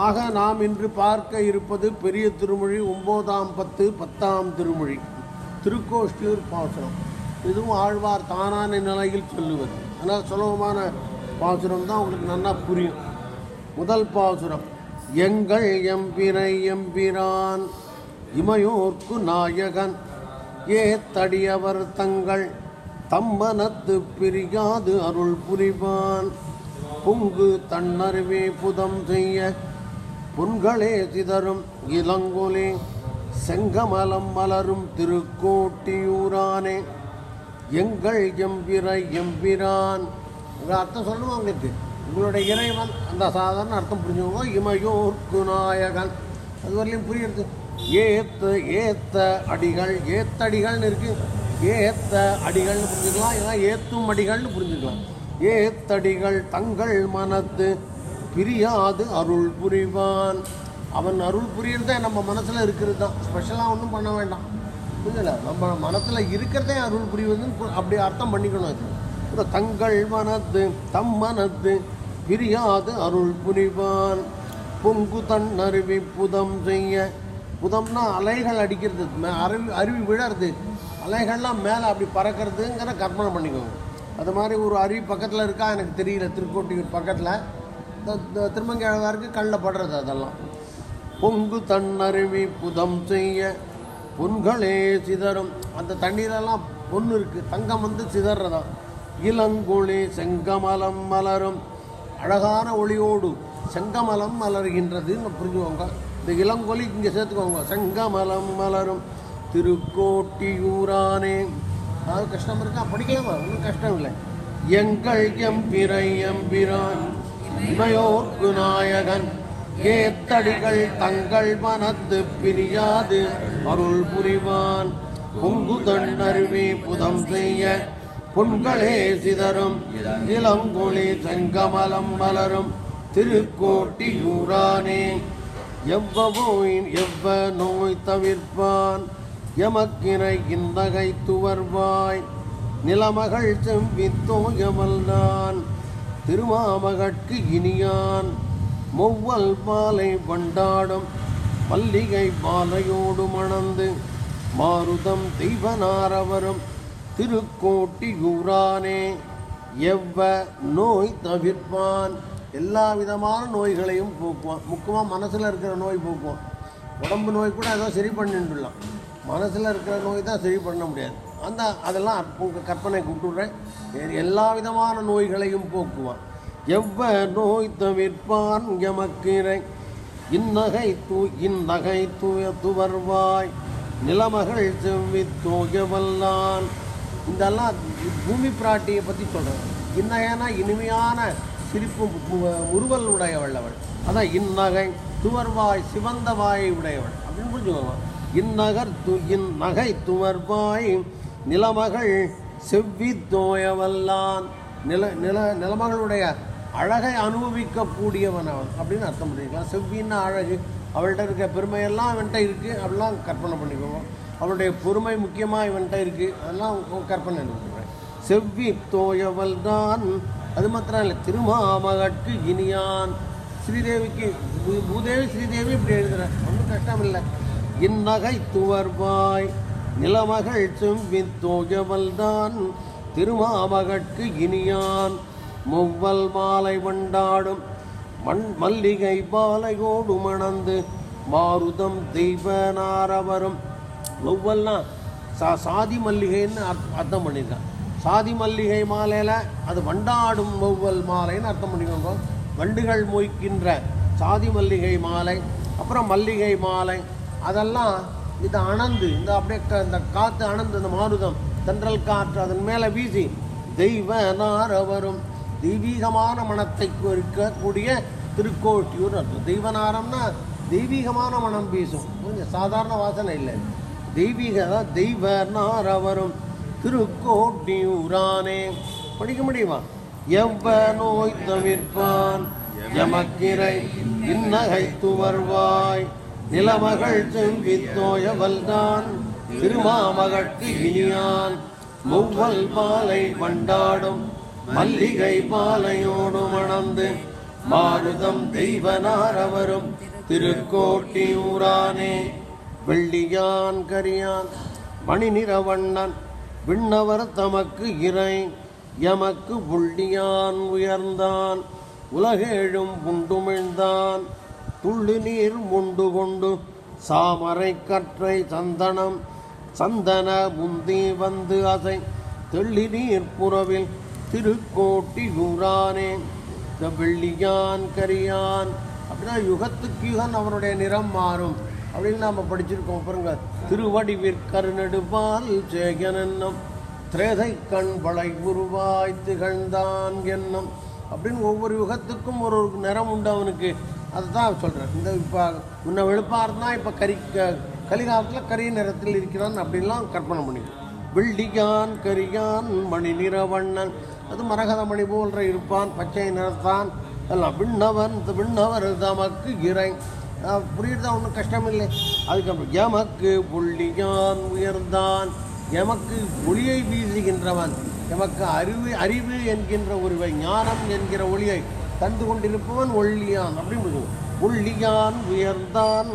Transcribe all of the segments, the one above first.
ஆக நாம் இன்று பார்க்க இருப்பது பெரிய திருமொழி ஒம்போதாம் பத்து பத்தாம் திருமொழி திருக்கோஷ்டியூர் பாசுரம். இதுவும் ஆழ்வார் தானான நிலையில் சொல்லுவது. ஆனால் சுலபமான பாசுரம் தான் உங்களுக்கு நல்லா புரியும். முதல் பாசுரம் எங்கள் எம்பிரை எம்பிரான் இமையோர்க்கு நாயகன் ஏ தடியவர் தங்கள் தம்மனத்து பிரியாது அருள் புரிவான் பொங்கு தன்னருவே புதம் செய்ய புண்களே சிதறும் இளங்கொலே செங்கமலம் மலரும் திருக்கோட்டியூரானே. எங்கள் எம்பிரை எம்பிரான். உங்கள் அர்த்தம் சொல்லணுமா உங்களுக்கு? உங்களுடைய இறைவன் அந்த சாதாரண அர்த்தம் புரிஞ்சவங்க இமயோர்க்கு நாயகன். அது வரலையும் புரியுது ஏத்த ஏத்த அடிகள் ஏத்தடிகள்னு இருக்கு. ஏத்த அடிகள்னு புரிஞ்சுக்கலாம். ஏன்னா ஏத்தும் அடிகள்னு புரிஞ்சுக்கலாம். ஏத்தடிகள் தங்கள் மனத்து பிரியாது அருள் புரிவான். அவன் அருள் புரியறதே நம்ம மனசில் இருக்கிறது தான் ஸ்பெஷலாக ஒன்றும் பண்ண வேண்டாம். புரியல நம்ம மனத்தில் இருக்கிறதே அருள் புரிவதுன்னு அப்படி அர்த்தம் பண்ணிக்கணும் அது. இப்போ தங்கள் மனத்து தம் மனத்து பிரியாது அருள் புரிவான். பொங்கு தன் அருவி புதம் செய்ய. புதம்னா அலைகள் அடிக்கிறது. மே- அருவி அருவி விழறது. அலைகள்லாம் மேலே அப்படி பறக்கிறதுங்கிற கற்பனை பண்ணிக்கோங்க. அது மாதிரி ஒரு அருவி பக்கத்தில் இருக்கா? எனக்கு தெரியல. திருக்கோட்டியூர் பக்கத்தில். திருமங்கையாருக்கு கண்ணில் படுறது அதெல்லாம். பொங்கு தன்னருவி புதம் செய்ய பொன்களே சிதறும். அந்த தண்ணீரெல்லாம் பொண்ணு இருக்குது தங்கம் வந்து சிதறதான். இளங்கொழி செங்கமலம் மலரும். அழகான ஒளியோடு செங்கமலம் மலர்கின்றதுன்னு புரிஞ்சுக்கோங்க. இந்த இளங்கொலி இங்கே சேர்த்துக்கோங்க. செங்கமலம் மலரும். திருக்கோட்டியூரானே. அதாவது கஷ்டம் இருக்கா? படிக்கலாமா? ஒன்றும் கஷ்டம் இல்லை. எங்கள் எம்பிரை எம்பிரான். இமையோர்க்கு நாயகன் ஏத்தடிகள் தங்கள் மனத்து பிரியாது. அருள் புரிவான். பொங்கு தன்னருவி புதம் செய்ய. பொன்களே சிதறும். இளங்கொழி செங்கமலம் மலரும். திருக்கோட்டி யூரானே எவ்வவோ எவ்வ நோய் தவிர்ப்பான். எமக்கினை இந்தகை துவர்வாய். நிலமகள் செம்பித்தோயமல் நான் திருமாமகட்கு இனியான். மொவ்வல் பாலை பண்டாடும் பல்லிகை பாலையோடு மணந்து மாருதம் தெய்வனாரவரும் திருக்கோட்டியூரானே எவ்வ நோய் தவிர்ப்பான். எல்லா விதமான நோய்களையும் போக்குவான். முக்கியமாக மனசில் இருக்கிற நோய் போக்குவான். உடம்பு நோய் கூட ஏதோ சரி பண்ணிட்டுலாம் மனசில் இருக்கிற நோய் தான் சரி பண்ண முடியாது. அந்த அதெல்லாம் உங்கள் கற்பனைக்கு விட்டுடுறேன் வேறு எல்லா விதமான நோய்களையும் போக்குவான். எவ்வ நோய் தவிர்ப்பான் எமக்கீரை இந்நகை தூ இந்நகை தூய துவர்வாய் நிலமகள் செவ்வி தூயவல்லான். இதெல்லாம் பூமி பிராட்டியை பற்றி சொல்கிறேன் இந்நகைனா இனிமையான சிரிப்பு உருவல் உடையவள்ளவள். உடையவள் அதான் இந்நகை துவர்வாய் சிவந்த வாயை உடையவள். அப்படின்னு புரிஞ்சுக்கோங்க. இந்நகர் து இந்நகை துவர்வாய் நிலமகள் செவ்வி தோயவல்லான் நில நில நிலமகளுடைய அழகை அனுபவிக்கக்கூடியவன் அவன் அப்படின்னு அர்த்தம் பண்ணிக்கலாம் செவ்வின்னா அழகு. அவள்கிட்ட இருக்க பெருமையெல்லாம் அவன்கிட்ட இருக்குது அப்படிலாம் கற்பனை பண்ணிக்குவோம் அவளுடைய பொறுமை முக்கியமாக இவன்கிட்ட இருக்குது அதெல்லாம் கற்பனை பண்ணிக்கிறேன் செவ்வி தோயவல் தான் அது மாத்திரம் இல்லை திருமாமகட்கு இனியான். ஸ்ரீதேவிக்கு பூதேவி ஸ்ரீதேவி இப்படி எழுதுகிறேன் ஒன்றும் கஷ்டம் இல்லை. இந்நகை துவர்வாய். நிலமகள் செவ்வி திருமாமகற்கு இனியான். முவ்வல் மாலை வண்டாடும் மண் மல்லிகை பாலையோடு மணந்து மாருதம் தெய்வனாரவரும். ஒவ்வொல்லா சா சாதி மல்லிகைன்னு அர்த்தம் பண்ணியிருக்கான். சாதி மல்லிகை மாலையில் அது வண்டாடும் ஒவ்வொல் மாலைன்னு அர்த்தம் பண்ணிக்கோங்க வண்டுகள் மொய்க்கின்ற சாதி மல்லிகை மாலை அப்புறம் மல்லிகை மாலை அதெல்லாம் இது அணந்து இந்த அப்படியே க- இந்த காற்று அணந்து இந்த மாருதம் தென்றல் காற்று அதன் மேலே வீசி தெய்வ நாரவரும் தெய்வீகமான மனத்தை இருக்கக்கூடிய திருக்கோட்டியூர் அர்த்தம் தெய்வநாரம்னா தெய்வீகமான மனம் வீசும். கொஞ்சம் சாதாரண வாசனை இல்லை. தெய்வீக தெய்வ நாரவரும் திருக்கோட்டியூரானே. படிக்க முடியுமா? எவ்வ நோய் தவிர்ப்பான்? எமக்கிரை இன்னகை துவர்வாய். நிலமகள் செம்பித்தோயவல்தான் திருமாமகட்கு இனியான். முவ்வல் பாலை பண்டாடும் மல்லிகை பாலையோடு மணந்து மாருதம் தெய்வனாரவரும் திருக்கோட்டியூரானே வெள்ளியான் கரியான் மணி நிறவண்ணன் விண்ணவர் தமக்கு இறை எமக்கு புள்ளியான் உயர்ந்தான். உலகேழும் புண்டுமிழ்ந்தான் துள்ளி நீர் முண்டு கொண்டு சாமரை கற்றை சந்தனம் சந்தன முந்தி வந்து அசை. தெள்ளி நீர் புறவில் திருக்கோட்டி ஊரானே இந்த வெள்ளியான் கரியான் அப்படின்னா யுகத்துக்கு யுகன் அவனுடைய நிறம் மாறும். அப்படின்னு நாம் படிச்சிருக்கோம் பாருங்க. திருவடிவிற்கருநெடுபால் சேகன் திரேதை கண் வளை உருவாய் திகழ்ந்தான் என்னும். அப்படின்னு ஒவ்வொரு யுகத்துக்கும் ஒரு நிறம் உண்டு அவனுக்கு. அதுதான் சொல்கிறேன் இந்த இப்போ முன்ன வெளுப்பாக இருந்தால் இப்போ கரி க- கலிகாலத்தில் கரிய நிறத்தில் இருக்கிறான் அப்படின்லாம் கற்பனை பண்ணிக்கணும். வெள்ளியான் கரியான் மணி நிறவண்ணன் அது மரகத மணி போன்ற இருப்பான் பச்சை நிறத்தான். எல்லாம் விண்ணவன் விண்ணவர் தமக்கு இறை. புரியுறதா? ஒன்றும் கஷ்டம் இல்லை அதுக்கப்புறம் எமக்கு புள்ளியான் உயர்ந்தான். எமக்கு ஒளியை வீசுகின்றவன். எமக்கு அறிவு அறிவு என்கின்ற ஒருவை ஞானம் என்கிற ஒளியை தந்து கொண்டிருப்பவன் ஒள்ளியான். அப்படின்னு ஒள்ளியான் உயர்ந்தான்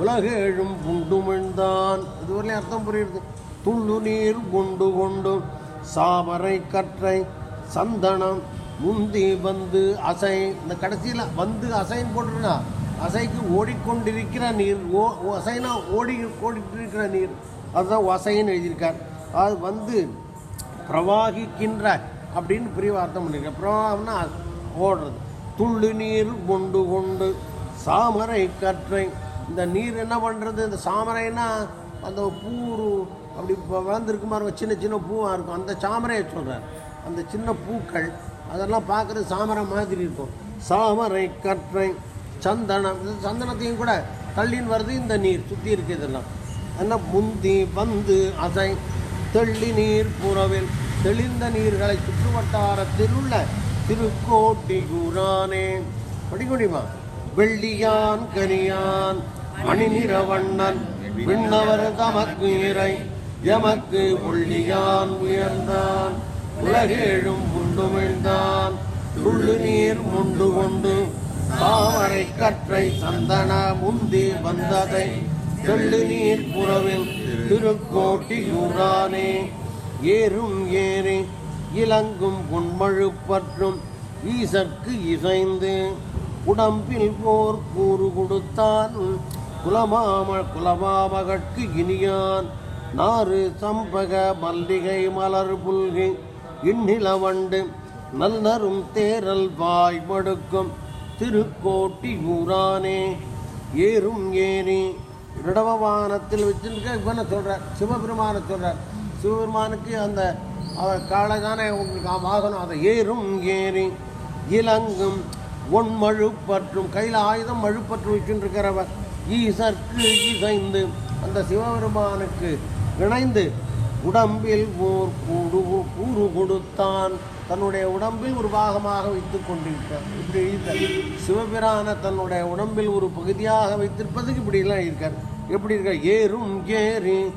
உலகேழும் புண்டுமிழ்ந்தான் இதுவரையும் அர்த்தம் புரியுது துள்ளு நீர் குண்டு கொண்டு சாமரை கற்றை சந்தனம் முந்தி வந்து அசை. இந்த கடைசியில் வந்து அசைன்னு போட்டுருனா அசைக்கு ஓடிக்கொண்டிருக்கிற நீர் ஓ அசைனா ஓடி ஓடிட்டு இருக்கிற நீர். அதுதான் வசைன்னு எழுதியிருக்கார். அது வந்து பிரவாகிக்கின்ற அப்படின்னு பிரிவு அர்த்தம் பண்ணியிருக்கேன் பிரவாகம்னா ஓடுறது. துள்ளு நீர் கொண்டு கொண்டு சாமரை கற்றை. இந்த நீர் என்ன பண்ணுறது இந்த சாமரைன்னா அந்த பூரு அப்படி வளர்ந்துருக்கு மாதிரி சின்ன சின்ன பூவாக இருக்கும். அந்த சாமரையை சொல்கிறார் அந்த சின்ன பூக்கள் அதெல்லாம் பார்க்குறது சாமரை மாதிரி இருக்கும். சாமரை கற்றை சந்தனம் இந்த சந்தனத்தையும் கூட தள்ளின்னு வருது இந்த நீர். சுற்றி இருக்கு இதெல்லாம். என்ன முந்தி வந்து அசை. தெள்ளி நீர் புறவில் தெளிந்த நீர்களை சுற்று வட்டாரத்தில் உள்ள திருக்கோட்டியூரானே படிக்க முடியுமா வெள்ளியான் கனியான் மணி நிறவண்ணன் விண்ணவர் தமக்கு இறை எமக்கு புள்ளியான் உயர்ந்தான். உலகேழும் புண்டுமிழ்ந்தான் துள்ளு நீர் முண்டு கொண்டு தாமரை கற்றை சந்தன முந்தி வந்ததை தெள்ளு நீர் புறவில் திருக்கோட்டி திருக்கோட்டியூரானே ஏறும் ஏறி இலங்கும் பொன்மழுப்பற்றும் ஈசற்கு இசைந்து உடம்பில் போர் கூறு கொடுத்தான். குலமாம குலமாமகற்கு இனியான். நாறு சம்பக மல்லிகை மலர் புல்கை இந்நிலவண்டு நல்லரும் தேரல் வாய் மடுக்கும் திருக்கோட்டி ஊரானே. ஏறும் ஏறி இடவவானத்தில் வச்சுருக்க இவனை சொல்கிறார் சிவபெருமானை சொல்கிறார் சிவபெருமானுக்கு அந்த அவர் காலை தானே உங்களுக்கு வாகனம் அதை ஏறும் ஏறி இலங்கும் ஒன்மழுப்பற்றும் கையில் ஆயுதம் மழுப்பற்று வச்சுருக்கிறவர் ஈசற்கு இசைந்து அந்த சிவபெருமானுக்கு இணைந்து உடம்பில் ஓர் கூடு கூறு கொடுத்தான். தன்னுடைய உடம்பில் ஒரு பாகமாக வைத்து கொண்டிருக்கார் இப்படி இருக்கார் சிவபிரான தன்னுடைய உடம்பில் ஒரு பகுதியாக வைத்திருப்பதுக்கு இப்படிலாம் இருக்கார். எப்படி இருக்கார் ஏறும் ஏறி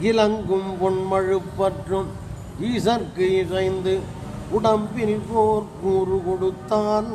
இலங்கும் பொன்மழுப்பற்றும் ஈசற்கு இசைந்து உடம்பில் போர் கூறு கொடுத்தான்.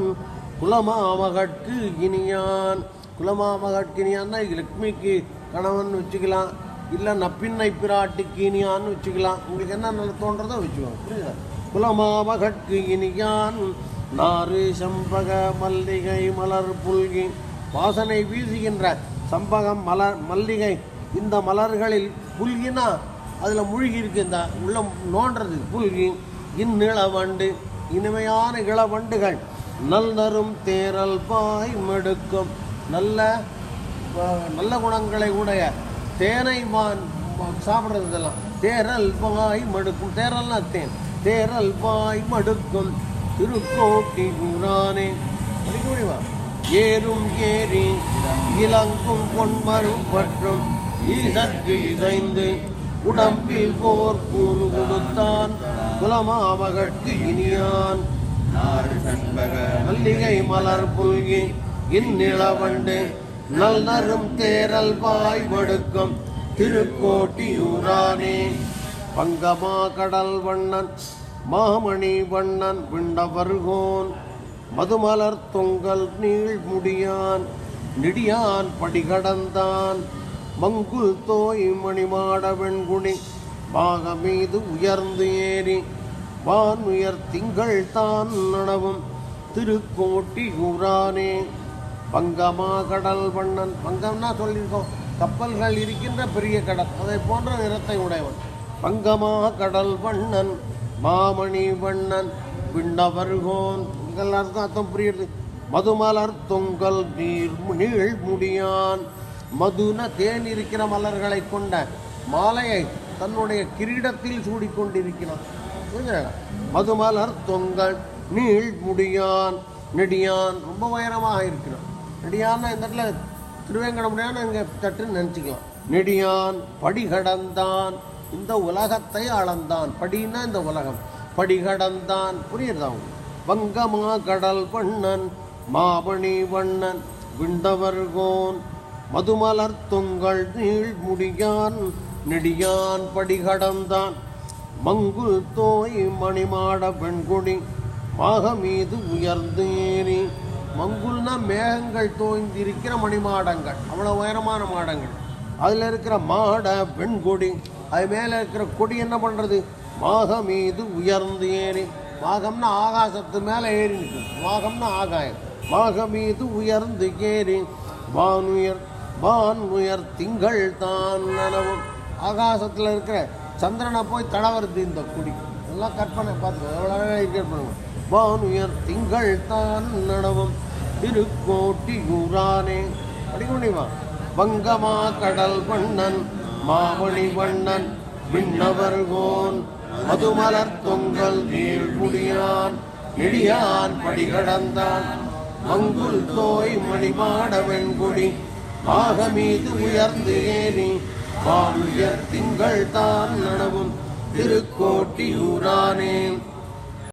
குலமாமகட்கு இனியான். குலமாமகட்கினியான்னா லக்ஷ்மிக்கு கணவன் வச்சுக்கலாம். இல்லை நப்பின்னை பிராட்டிக்கு இனியான்னு வச்சுக்கலாம். உங்களுக்கு என்ன நல்ல தோன்றதோ வச்சுக்கோங்க. புரியுதா? குலமாமகட்கு இனியான். நாறு சம்பக மல்லிகை மலர் புல்கி. வாசனை வீசுகின்ற சம்பகம் மலர் மல்லிகை இந்த மலர்களில் புல்கினா அதில் மூழ்கி இருக்கு இந்த உள்ள நோண்டுறது புல்கி இந்நிலவண்டு இனிமையான இளவண்டுகள் நல்லரும் தேரல் பாய் மெடுக்கும். நல்ல நல்ல குணங்களை உடைய தேனை மான் சாப்பிட்றது இதெல்லாம். தேரல் பாய் மடுக்கும். தேரல்னா தேன். தேரல் பாய் மடுக்கும். திருக்கோட்டி குரானே படிக்க முடியுமா? ஏறும் ஏறி இலங்கும் பொன்மரும் பற்றும். ஈசற்கு இசைந்து உடம்பில் போர் கூறு கொடுத்தான். குலமாமகட்கு இனியான். மல்லிகை மலர் புல்கி இந்நிலவண்டு நல் நரும் தேரல் வாய் மடுக்கும் திருக்கோட்டியூரானே. பங்கமா கடல் வண்ணன் மாமணி வண்ணன் விண்டவர்கோன் மதுமலர் தொங்கல் நீள் முடியான் நிடியான் படிகடந்தான் மங்குல் தோய் மணிமாட வெண்குணி பாகமீது உயர்ந்து ஏறி வான் உயர் திங்கள் தான் நடவும் திருக்கோட்டி ஊரானே. பங்கமா கடல் வண்ணன் பங்கம்னா சொல்லியிருக்கோம். கப்பல்கள் இருக்கின்ற பெரிய கடல் அதை போன்ற நிறத்தை உடையவன். பங்கமா கடல் வண்ணன் மாமணி வண்ணன் விண்ணவர்கோன் இதெல்லாம் அர்த்தம் அர்த்தம் புரியுது. மதுமலர் தொங்கல் நீர் நீள் முடியான் மதுன தேன் இருக்கிற மலர்களை கொண்ட மாலையை தன்னுடைய கிரீடத்தில் சூடிக்கொண்டிருக்கிறான். புரிஞ்சுதா? மதுமலர் தொங்கல் நீள் முடியான் நெடியான் ரொம்ப உயரமாக இருக்கிறான். நெடியான்னா இந்த இடத்துல திருவேங்கடமுடியான்னு இங்கே தட்டுன்னு நினச்சிக்கலாம். நெடியான் படிகடந்தான் இந்த உலகத்தை அளந்தான். படின்னா இந்த உலகம். படிகடந்தான். புரியுறதா உங்களுக்கு? வங்கமா கடல் வண்ணன் மாமணி வண்ணன் விண்டவர்கோன் மதுமலர் தொங்கல் நீள் முடியான் நெடியான் படிகடந்தான் மங்குல் தோய் மணிமாட பெண்குடி மாக மீது உயர்ந்து ஏறி. மங்குல்னா மேகங்கள் தோய்ந்திருக்கிற மணிமாடங்கள் அவ்வளோ உயரமான மாடங்கள். அதில் இருக்கிற மாட பெண்கொடி அது மேலே இருக்கிற கொடி என்ன பண்ணுறது மாக மீது உயர்ந்து ஏறி. மாகம்னா ஆகாசத்து மேலே ஏறி நிற்கும். மாகம்னா ஆகாயம். மாக மீது உயர்ந்து ஏறி. வானுயர் வான் உயர் திங்கள் தான் நனவும் ஆகாசத்தில் இருக்கிற சந்திரனை போய் தடவருது இந்த குடி. எல்லாம் கற்பனை பார்த்து எவ்வளோ பண்ணுங்க உயர் திங்கள் தான் நடவும் திருக்கோட்டி ஊரானே படிக்க முடியுமா? வங்கமா கடல் வண்ணன் மாமணி வண்ணன் விண்ணவர்கோன் மதுமலர் தொங்கல் நீழ்முடியான் நெடியான் படிகடந்தான் மங்குல் தோய் மணிமாட வெண்குடி ஆகமீது உயர்ந்து ஏறி வானுயர் திங்கள் தான் நடவும் திருக்கோட்டியூரானே.